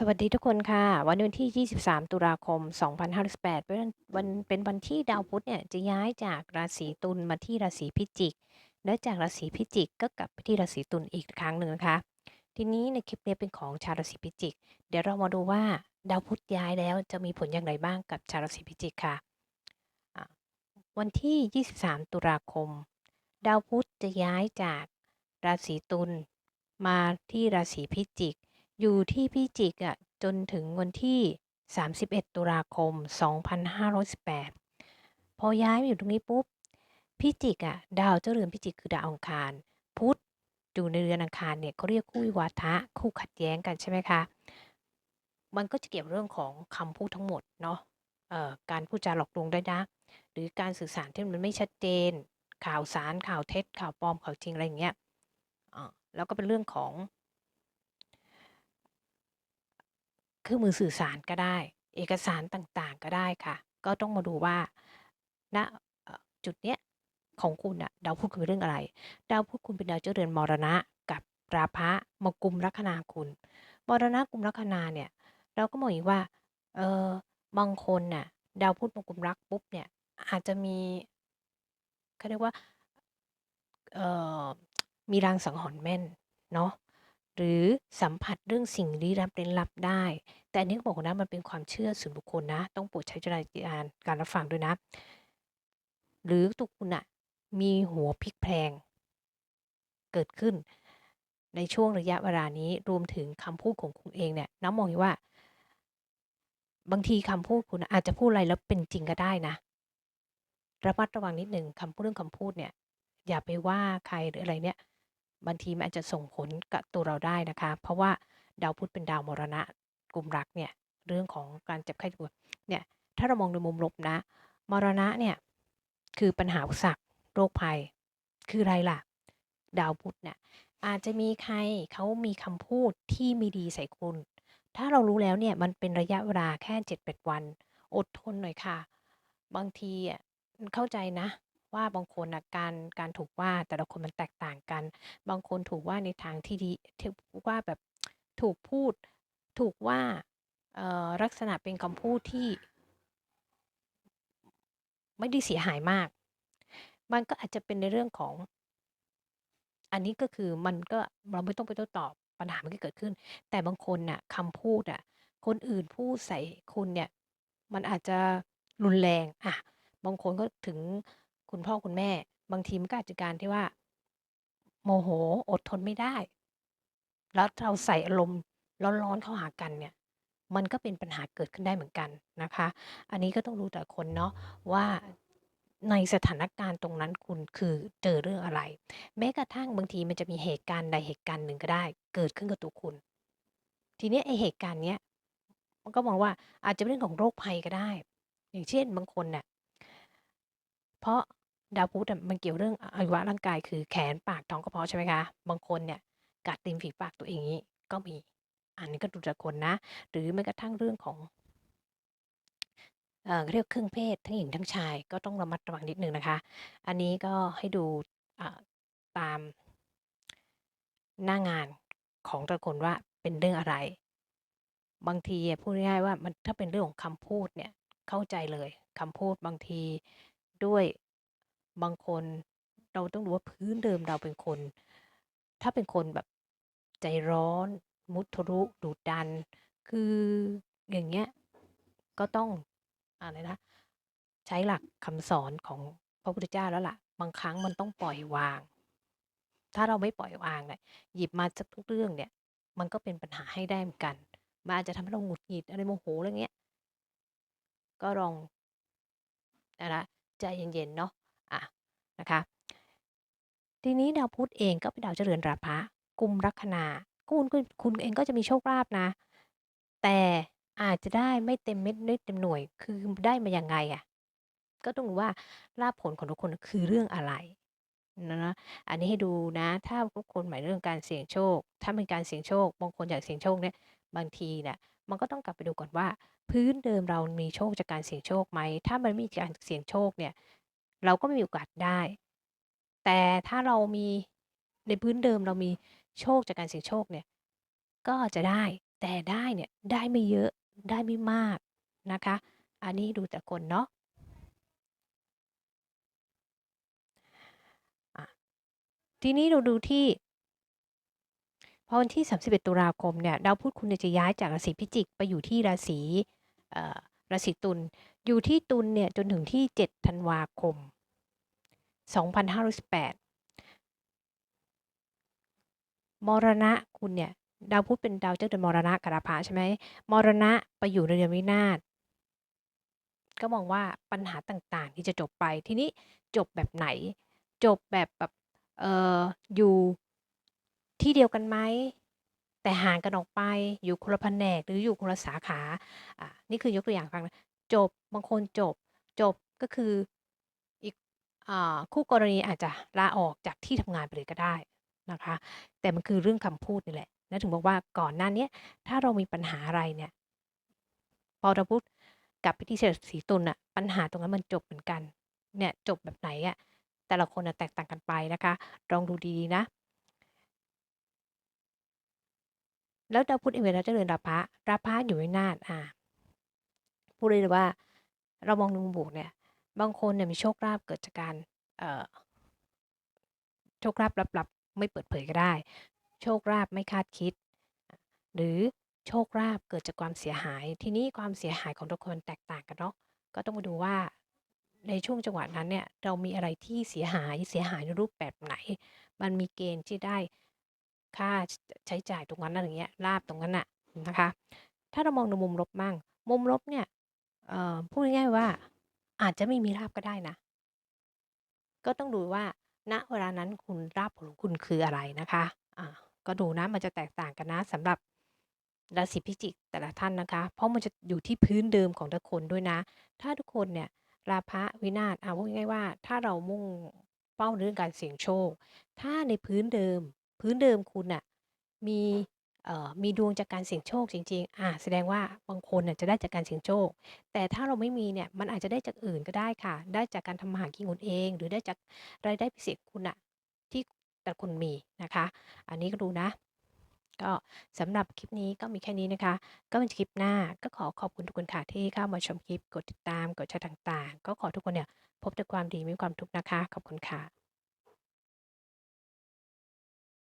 สวัสดีทุกคนค่ะ วันนี้วันที่ 23 ตุลาคม 2518เป็นวันวันเป็นวันที่ดาวพุธเนี่ยจะย้ายจากราศีตุลมาที่ราศีพิจิก และจากราศีพิจิกก็กลับไปที่ราศีตุลอีกครั้งหนึ่งนะคะ ทีนี้ในคลิปนี้เป็นของชาวราศีพิจิก เดี๋ยวเรามาดูว่าดาวพุธย้ายแล้วจะมีผลอย่างไรบ้างกับชาวราศีพิจิกค่ะอะวันที่ 23 ตุลาคม ดาวพุธจะย้ายจากราศีตุลมาที่ราศีพิจิก อยู่ที่พิจิกอะจนถึงวันที่ 31 ตุลาคม 2518 พอย้ายมาอยู่ตรงนี้ปุ๊บพิจิกอะดาวเจ้าเรือนพิจิกคือดาวอังคาร พุธอยู่ในเรือนอังคารเนี่ยเขาเรียกคู่วิวาทะคู่ขัดแย้งกันใช่ไหมคะมันก็จะเกี่ยวเรื่องของคำพูดทั้งหมดเนาะการพูดจาหลอกลวงได้นะ หรือการสื่อสารที่มันไม่ชัดเจน ข่าวสารข่าวเท็จ ข่าวปลอมข่าวจริงอะไรอย่างเงี้ยแล้วก็เป็นเรื่องของ เครื่องมือสื่อสารก็ได้ เอกสารต่างๆก็ได้ค่ะ ก็ต้องมาดูว่าณเอ่อจุดเนี้ยของคุณอะดาวพุธคุณเป็นเรื่องอะไร ดาวพุธคุณเป็นดาวเจ้าเรือนมรณะ กับราพะมากุมลัคนาคุณมรณะกุมลัคนาเนี่ย เราก็มองอีกว่าเออบางคนน่ะดาวพุธมากุมรักปุ๊บเนี่ยอาจจะมีเขาเรียกว่าเอ่อมีรางสังหรณ์แม่นเนาะ หรือสัมผัสเรื่องสิ่งลี้ลับเร้นลับได้ แต่อันนี้บอกนะมันเป็นความเชื่อส่วนบุคคลนะ ต้องโปรดใช้จารณญาณการรับฟังด้วยนะ หรือตัวคุณน่ะมีหัวพลิกแพลงเกิดขึ้นในช่วงระยะเวลานี้รวมถึงคำพูดของคุณเองเนี่ยน้ำมององว่า บางทีคำพูดคุณอาจจะพูดอะไรแล้วเป็นจริงก็ได้นะระมัดระวังนิดหนึ่งคำพูดเรื่องคำพูดเนี่ย อย่าไปว่าใครหรืออะไรเนี่ย บางทีมันอาจจะส่งผลกับตัวเราได้นะคะ เพราะว่าดาวพุธเป็นดาวมรณะกลุ่มรักเนี่ยเรื่องของการเจ็บไข้ป่วยเนี่ยถ้าเรามองในมุมลบนะ มรณะเนี่ยคือปัญหาอุปสรรคโรคภัย คืออะไรล่ะ ดาวพุธเนี่ยอาจจะมีใครเขามีคำพูดที่ไม่ดีใส่คุณ ถ้าเรารู้แล้วเนี่ยมันเป็นระยะเวลาแค่7-8วัน อดทนหน่อยค่ะ บางทีอะเข้าใจนะ ว่าบางคนน่ะการการถูกว่าแต่ละคนมันแตกต่างกัน บางคนถูกว่าในทางที่ดีที่ว่าแบบถูกพูดถูกว่าเอ่อลักษณะเป็นคำพูดที่ไม่ได้เสียหายมาก มันก็อาจจะเป็นในเรื่องของ อันนี้ก็คือมันก็เราไม่ต้องไปโต้ตอบปัญหามันก็เกิดขึ้น แต่บางคนน่ะคำพูดอะคนอื่นพูดใส่คุณเนี่ย มันอาจจะรุนแรง อะ บางคนก็ถึง คุณพ่อคุณแม่ บางทีมันก็อาจจะการที่ว่า โมโหอดทนไม่ได้ แล้วเราใส่อารมณ์ร้อนๆเข้าหากันเนี่ย มันก็เป็นปัญหาเกิดขึ้นได้เหมือนกันนะคะ อันนี้ก็ต้องรู้แต่คนเนาะว่าในสถานการณ์ตรงนั้นคุณคือเจอเรื่องอะไร แม้กระทั่งบางทีมันจะมีเหตุการณ์ใดเหตุการณ์หนึ่งก็ได้ เกิดขึ้นกับตัวคุณ ทีนี้ไอเหตุการณ์เนี้ยมันก็มองว่าอาจจะเป็นเรื่องของโรคภัยก็ได้ อย่างเช่นบางคนเน่ะ เพราะดาวพุธมันเกี่ยวเรื่องอวัยวะร่างกายคือแขนปากท้องกระเพาะใช่ไหมคะ บางคนเนี่ยกัดริมฝีปากตัวเองงี้ก็มี อันนี้ก็ดูแต่คนนะ หรือแม้กระทั่งเรื่องของเอ่อเรียกเครึ่องเพศทั้งหญิงทั้งชายก็ต้องระมัดระวังนิดนึงนะคะ อันนี้ก็ให้ดูตามหน้างานของแต่ละคนว่าเป็นเรื่องอะไร บางทีพูดง่ายๆว่ามันถ้าเป็นเรื่องของคำพูดเนี่ยเข้าใจเลยคำพูดบางที ด้วยบางคนเราต้องดูว่าพื้นเดิมเราเป็นคน ถ้าเป็นคนแบบใจร้อน มุทะลุดุดัน คืออย่างเงี้ยก็ต้องอะไรนะใช้หลักคำสอนของพระพุทธเจ้าแล้วล่ะ บางครั้งมันต้องปล่อยวาง ถ้าเราไม่ปล่อยวางเนี่ยหยิบมาสักทุกเรื่องเนี่ย มันก็เป็นปัญหาให้ได้เหมือนกันมันอาจจะทำให้เราหงุดหงิดอะไรโมโหอะไรเงี้ยก็ลองนะคะ ใจเย็นๆเนาะอ่านะคะทีนี้ดาวพุธเองก็เป็นดาวเจรือนราพะกุมลัคนาคุณคุณเองก็จะมีโชคลาภนะ แต่อาจจะได้ไม่เต็มเม็ดไม่เต็มหน่วยคือได้มายังไงอะก็ต้องดูว่าลาภผลของทุกคนคือเรื่องอะไรนะอันนี้ให้ดูนะ ถ้าทุกคนหมายเรื่องการเสี่ยงโชค ถ้าเป็นการเสี่ยงโชค บางคนอยากเสี่ยงโชคเนี่ย บางทีเนี่ยมันก็ต้องกลับไปดูก่อนว่า พื้นเดิมเรามีโชคจากการเสี่ยงโชคไหม ถ้ามันไม่มีการเสี่ยงโชคเนี่ย เราก็ไม่มีโอกาสได้ แต่ถ้าเรามีในพื้นเดิมเรามีโชคจากการเสี่ยงโชคเนี่ย ก็จะได้ แต่ได้เนี่ยได้ไม่เยอะ ได้ไม่มากนะคะ อันนี้ดูแต่คนเนาะทีนี้เราดูที่ พอวันที่ 31 ตุลาคมเนี่ยดาวพุธคุณจะย้ายจากราศีพิจิกไปอยู่ที่ราศีอ่อราศีตุลอยู่ที่ตุลเนี่ยจนถึงที่ 7 ธันวาคม 2518มรณะคุณเนี่ยดาวพุธเป็นดาวเจ้าเดือนมรณะกราภะใช่ไหมมรณะไปอยู่ในเดือนวินาศก็มองว่าปัญหาต่างๆ ที่จะจบไปทีนี้จบแบบไหน จบแบบแบบเอออยู่ ที่เดียวกันไหม แต่ห่างกันออกไปอยู่คนละแผนกหรืออยู่คนละสาขาอ่านี่คือยกตัวอย่างฟังนะจบบางคนจบ จบก็คืออีกอคู่กรณีอาจจะลาออกจากที่ทำงานไปเลยก็ได้นะคะ แต่มันคือเรื่องคำพูดนี่แหละนะถึงบอกว่าก่อนหน้านี้ถ้าเรามีปัญหาอะไรเนี่ยพอเราพูดกับพิธีเศรษฐีตุลอะปัญหาตรงนั้นมันจบเหมือนกันเนี่ยจบแบบไหนอะแต่ละคนแตกต่างกันไปนะคะลองดูดีๆนะ แล้วดาวพุธเองเวลาจะเดินราพะราพะอยู่ในนาฏอ่าพูดเลยว่า เรามองในมุมบวกเนี่ย บางคนเนี่ยมีโชคลาภเกิดจากการเอ่อโชคลาภลับๆ ไม่เปิดเผยก็ได้ โชคลาภไม่คาดคิด หรือโชคลาภเกิดจากความเสียหาย ทีนี้ความเสียหายของทุกคนแตกต่างกันเนาะก็ต้องมาดูว่าในช่วงจังหวะนั้นเนี่ยเรามีอะไรที่เสียหายเสียหายในรูปแบบไหน มันมีเกณฑ์ที่ได้ ค่าใช้จ่ายตรงนั้นอะไรเงี้ยลาบตรงนั้นน่ะนะคะ ถ้าเรามองในมุมลบมั่งมุมลบเนี่ยเอ่อพูดง่ายๆว่า อาจจะไม่มีลาบก็ได้นะ ก็ต้องดูว่า ณเวลานั้นคุณลาภของคุณคืออะไรนะคะอ่าก็ดูนะมันจะแตกต่างกันนะสำหรับราศีพิจิกแต่ละท่านนะคะ เพราะมันจะอยู่ที่พื้นเดิมของทุกคนด้วยนะ ถ้าทุกคนเนี่ยราพะวินาศอ่าพูดง่ายๆว่า ถ้าเรามุ่งเป้าเรื่องการเสี่ยงโชค ถ้าในพื้นเดิม พื้นเดิมคุณน่ะมีมีดวงจากการเสี่ยงโชคจริงๆอ่าแสดงว่าบางคนน่ะจะได้จากการเสี่ยงโชค แต่ถ้าเราไม่มีเนี่ยมันอาจจะได้จากอื่นก็ได้ค่ะ ได้จากการทำมาหากินคุณเอง หรือได้จากรายได้พิเศษคุณน่ะที่แต่ละคนมีนะคะ อันนี้ก็ดูนะ ก็สำหรับคลิปนี้ก็มีแค่นี้นะคะ ก็เป็นคลิปหน้าก็ขอขอบคุณทุกคนค่ะที่เข้ามาชมคลิป กดติดตาม กดแชร์ต่างๆ ก็ขอทุกคนเนี่ยพบแต่ความดีไม่มีความทุกข์นะคะ ขอบคุณค่ะ